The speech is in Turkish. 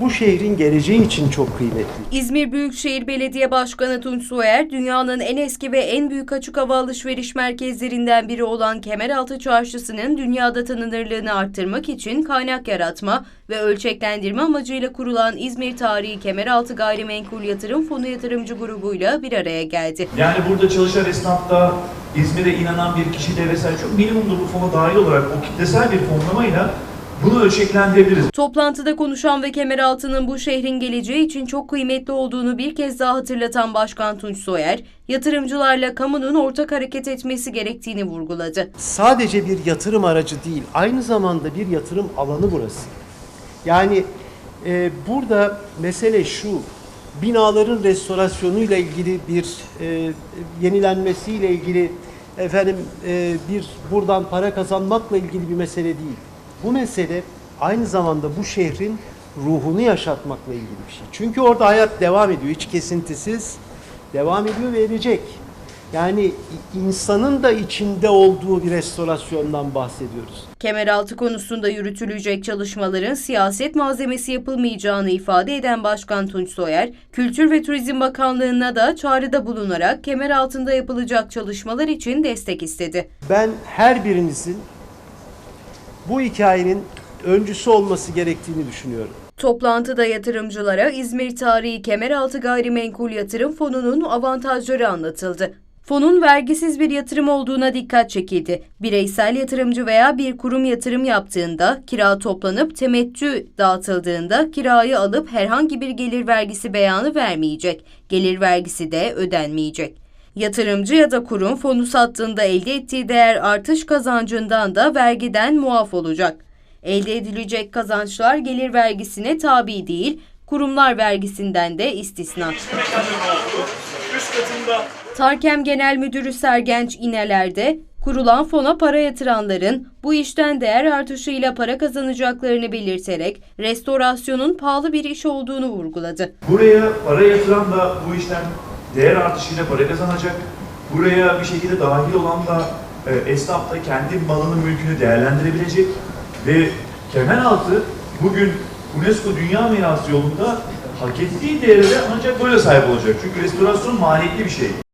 bu şehrin geleceği için çok kıymetli. İzmir Büyükşehir Belediye Başkanı Tunç Soyer, dünyanın en eski ve en büyük açık hava alışveriş merkezlerinden biri olan Kemeraltı Çarşısı'nın dünyada tanınırlığını arttırmak için kaynak yaratma ve ölçeklendirme amacıyla kurulan İzmir Tarihi Kemeraltı Gayrimenkul Yatırım Fonu Yatırımcı grubuyla bir araya geldi. Yani burada çalışan esnaf da İzmir'e inanan bir kişi de vesaire çok minimumda bu fona dahil olarak o kitlesel bir fonlamayla bunu ölçeklendirebiliriz. Toplantıda konuşan ve Kemeraltı'nın bu şehrin geleceği için çok kıymetli olduğunu bir kez daha hatırlatan Başkan Tunç Soyer, yatırımcılarla kamunun ortak hareket etmesi gerektiğini vurguladı. Sadece bir yatırım aracı değil, aynı zamanda bir yatırım alanı burası. Yani e, burada mesele şu, binaların restorasyonuyla ilgili bir e, yenilenmesiyle ilgili efendim e, bir buradan para kazanmakla ilgili bir mesele değil. Bu mesele aynı zamanda bu şehrin ruhunu yaşatmakla ilgili bir şey. Çünkü orada hayat devam ediyor, hiç kesintisiz devam ediyor ve edecek. Yani insanın da içinde olduğu bir restorasyondan bahsediyoruz. Kemeraltı konusunda yürütülecek çalışmaların siyaset malzemesi yapılmayacağını ifade eden Başkan Tunç Soyer, Kültür ve Turizm Bakanlığı'na da çağrıda bulunarak Kemeraltı'nda yapılacak çalışmalar için destek istedi. Ben her birinizin bu hikayenin öncüsü olması gerektiğini düşünüyorum. Toplantıda yatırımcılara İzmir Tarihi Kemeraltı Gayrimenkul Yatırım Fonu'nun avantajları anlatıldı. Fonun vergisiz bir yatırım olduğuna dikkat çekildi. Bireysel yatırımcı veya bir kurum yatırım yaptığında, kira toplanıp temettü dağıtıldığında kirayı alıp herhangi bir gelir vergisi beyanı vermeyecek. Gelir vergisi de ödenmeyecek. Yatırımcı ya da kurum fonu sattığında elde ettiği değer artış kazancından da vergiden muaf olacak. Elde edilecek kazançlar gelir vergisine tabi değil, kurumlar vergisinden de istisna. Tarkem Genel Müdürü Sergenç İneler'de kurulan fona para yatıranların bu işten değer artışıyla para kazanacaklarını belirterek restorasyonun pahalı bir iş olduğunu vurguladı. Buraya para yatıran da bu işten değer artışıyla para kazanacak. Buraya bir şekilde dahil olan da e, esnaf da kendi malını mülkünü değerlendirebilecek ve Kemeraltı bugün UNESCO Dünya Mirası yolunda hak ettiği değere de ancak böyle sahip olacak. Çünkü restorasyon maliyetli bir şey.